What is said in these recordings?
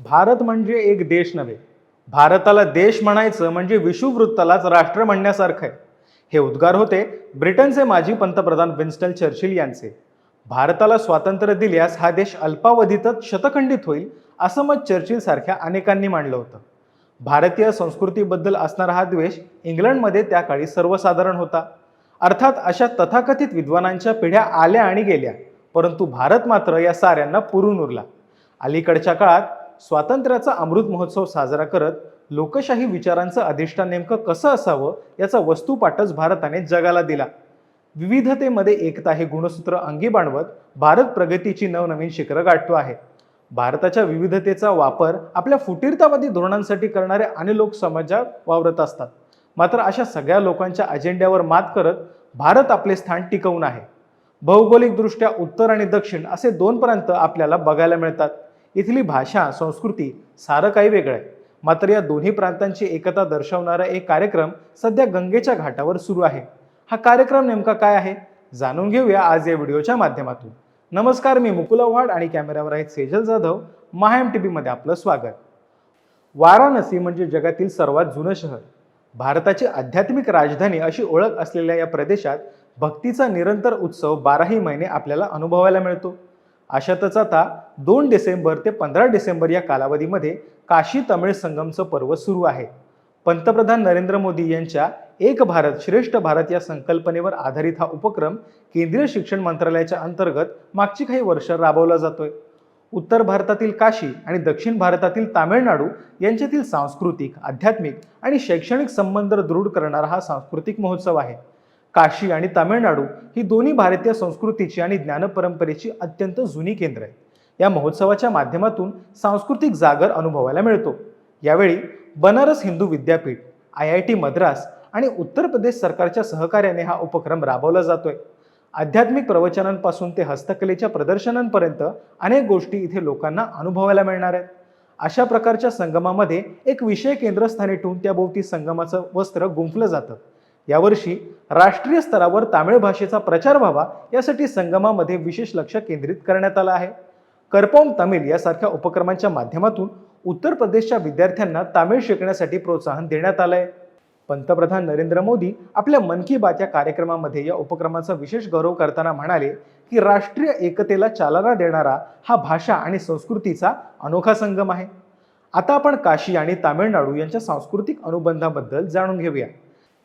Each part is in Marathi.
भारत म्हणजे एक देश नव्हे. भारताला देश म्हणायचं म्हणजे विषुववृत्तालाच राष्ट्र म्हणण्यासारखं आहे. हे उद्गार होते ब्रिटनचे माजी पंतप्रधान विन्स्टन चर्चिल यांचे. भारताला स्वातंत्र्य दिल्यास हा देश अल्पावधीतच शतखंडित होईल असं मत चर्चिल सारख्या अनेकांनी मांडलं होतं. भारतीय संस्कृतीबद्दल असणारा हा द्वेष इंग्लंडमध्ये त्या काळी सर्वसाधारण होता. अर्थात अशा तथाकथित विद्वानांच्या पिढ्या आल्या आणि गेल्या परंतु भारत मात्र या साऱ्यांना पुरून उरला. अलीकडच्या काळात स्वातंत्र्याचा अमृत महोत्सव साजरा करत लोकशाही विचारांचं अधिष्ठान नेमकं कसं असावं याचा वस्तुपाठच भारताने जगाला दिला. विविधतेमध्ये एकता हे गुणसूत्र अंगी बाणवत भारत प्रगतीची नवनवीन शिखरं गाठतो आहे. भारताच्या विविधतेचा वापर आपल्या फुटीरतावादी धोरणांसाठी करणारे आणि लोक समाजात वावरत असतात. मात्र अशा सगळ्या लोकांच्या अजेंड्यावर मात करत भारत आपले स्थान टिकवून आहे. भौगोलिकदृष्ट्या उत्तर आणि दक्षिण असे दोन प्रांत आपल्याला बघायला मिळतात. इथली भाषा संस्कृती सारं काही वेगळं आहे. मात्र या दोन्ही प्रांतांची एकता दर्शवणारा एक कार्यक्रम सध्या गंगेच्या घाटावर सुरू आहे. हा कार्यक्रम नेमका काय आहे? जाणून घेऊया आज या व्हिडिओच्या माध्यमातून. नमस्कार मी मुकुल आव्हाड आणि कॅमेऱ्यावर आहेत सेजल जाधव. महाएम टी मध्ये आपलं स्वागत. वाराणसी म्हणजे जगातील सर्वात जुनं शहर. भारताची आध्यात्मिक राजधानी अशी ओळख असलेल्या या प्रदेशात भक्तीचा निरंतर उत्सव बाराही महिने आपल्याला अनुभवायला मिळतो. अशातच आता दोन डिसेंबर ते पंधरा डिसेंबर या कालावधीमध्ये काशी तमिळ संगमचं पर्व सुरू आहे. पंतप्रधान नरेंद्र मोदी यांच्या एक भारत श्रेष्ठ भारत या संकल्पनेवर आधारित हा उपक्रम केंद्रीय शिक्षण मंत्रालयाच्या अंतर्गत मागची काही वर्ष राबवला जातोय. उत्तर भारतातील काशी आणि दक्षिण भारतातील तामिळनाडू यांच्यातील सांस्कृतिक आध्यात्मिक आणि शैक्षणिक संबंध दृढ करणारा हा सांस्कृतिक महोत्सव आहे. काशी आणि तामिळनाडू ही दोन्ही भारतीय संस्कृतीची आणि ज्ञानपरंपरेची अत्यंत जुनी केंद्र आहेत. या महोत्सवाच्या माध्यमातून सांस्कृतिक जागर अनुभवायला मिळतो. यावेळी बनारस हिंदू विद्यापीठ आय आय टी मद्रास आणि उत्तर प्रदेश सरकारच्या सहकार्याने हा उपक्रम राबवला जातोय. आध्यात्मिक प्रवचनांपासून ते हस्तकलेच्या प्रदर्शनांपर्यंत अनेक गोष्टी इथे लोकांना अनुभवायला मिळणार आहेत. अशा प्रकारच्या संगमामध्ये एक विषय केंद्रस्थानी ठेवून त्याभोवती संगमाचं वस्त्र गुंफलं जातं. यावर्षी राष्ट्रीय स्तरावर तामिळ भाषेचा प्रचार व्हावा यासाठी संगमामध्ये विशेष लक्ष केंद्रित करण्यात आलं आहे. करपॉम तमिळ यासारख्या उपक्रमांच्या माध्यमातून उत्तर प्रदेशच्या विद्यार्थ्यांना तामिळ शिकण्यासाठी प्रोत्साहन देण्यात आलं आहे पंतप्रधान नरेंद्र मोदी आपल्या मन की बात या कार्यक्रमामध्ये या उपक्रमाचा विशेष गौरव करताना म्हणाले की राष्ट्रीय एकतेला चालना देणारा हा भाषा आणि संस्कृतीचा अनोखा संगम आहे. आता आपण काशी आणि तामिळनाडू यांच्या सांस्कृतिक अनुबंधाबद्दल जाणून घेऊया.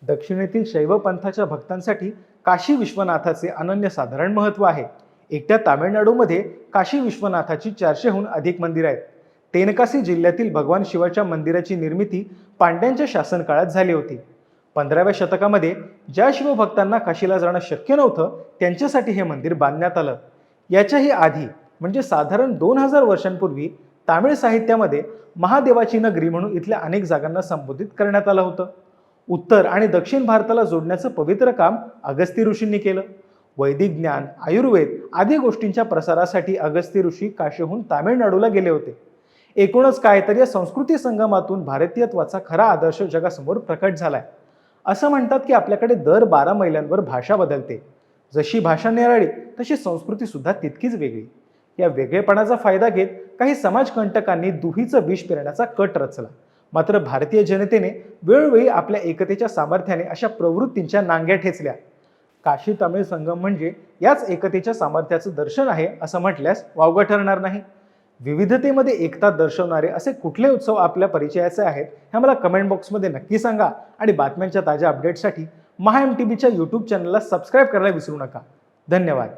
दक्षिणेतील शैव पंथाच्या भक्तांसाठी काशी विश्वनाथाचे अनन्यसाधारण महत्त्व आहे. एकट्या तामिळनाडूमध्ये काशी विश्वनाथाची चारशेहून अधिक मंदिरं आहेत. तेनकासी जिल्ह्यातील भगवान शिवाच्या मंदिराची निर्मिती पांड्यांच्या शासनकाळात झाली होती. पंधराव्या शतकामध्ये ज्या शिवभक्तांना काशीला जाणं शक्य नव्हतं त्यांच्यासाठी हे मंदिर बांधण्यात आलं. याच्याही आधी म्हणजे साधारण दोन हजार वर्षांपूर्वी तामिळ साहित्यामध्ये महादेवाची नगरी म्हणून इथल्या अनेक जागांना संबोधित करण्यात आलं होतं. उत्तर आणि दक्षिण भारताला जोडण्याचं पवित्र काम अगस्ती ऋषींनी केलं. वैदिक ज्ञान आयुर्वेद आदी गोष्टींच्या प्रसारासाठी अगस्ती ऋषी काशीहून तामिळनाडूला गेले होते. एकूणच काय तर या संस्कृती संगमातून भारतीयत्वाचा खरा आदर्श जगासमोर प्रकट झालाय. असं म्हणतात की आपल्याकडे दर बारा मैलांवर भाषा बदलते. जशी भाषा निराळी तशी संस्कृती सुद्धा तितकीच वेगळी. या वेगळेपणाचा फायदा घेत काही समाजकंटकांनी दुहीचं विष पेरण्याचा कट रचला. मात्र भारतीय जनतेने वेळोवेळी आपल्या एकतेच्या सामर्थ्याने अशा प्रवृत्तींच्या नांग्या ठेचल्या. काशी तमिळ संगम म्हणजे याच एकतेच्या सामर्थ्याचं दर्शन आहे असं म्हटल्यास वावगं ठरणार नाही. विविधतेमध्ये एकता दर्शवणारे असे कुठले उत्सव आपल्या परिचयाचे आहेत हे मला कमेंट बॉक्समध्ये नक्की सांगा आणि बातम्यांच्या ताज्या अपडेटसाठी महा एम टी बीच्या यूट्यूब चॅनलला सबस्क्राईब करायला विसरू नका. धन्यवाद.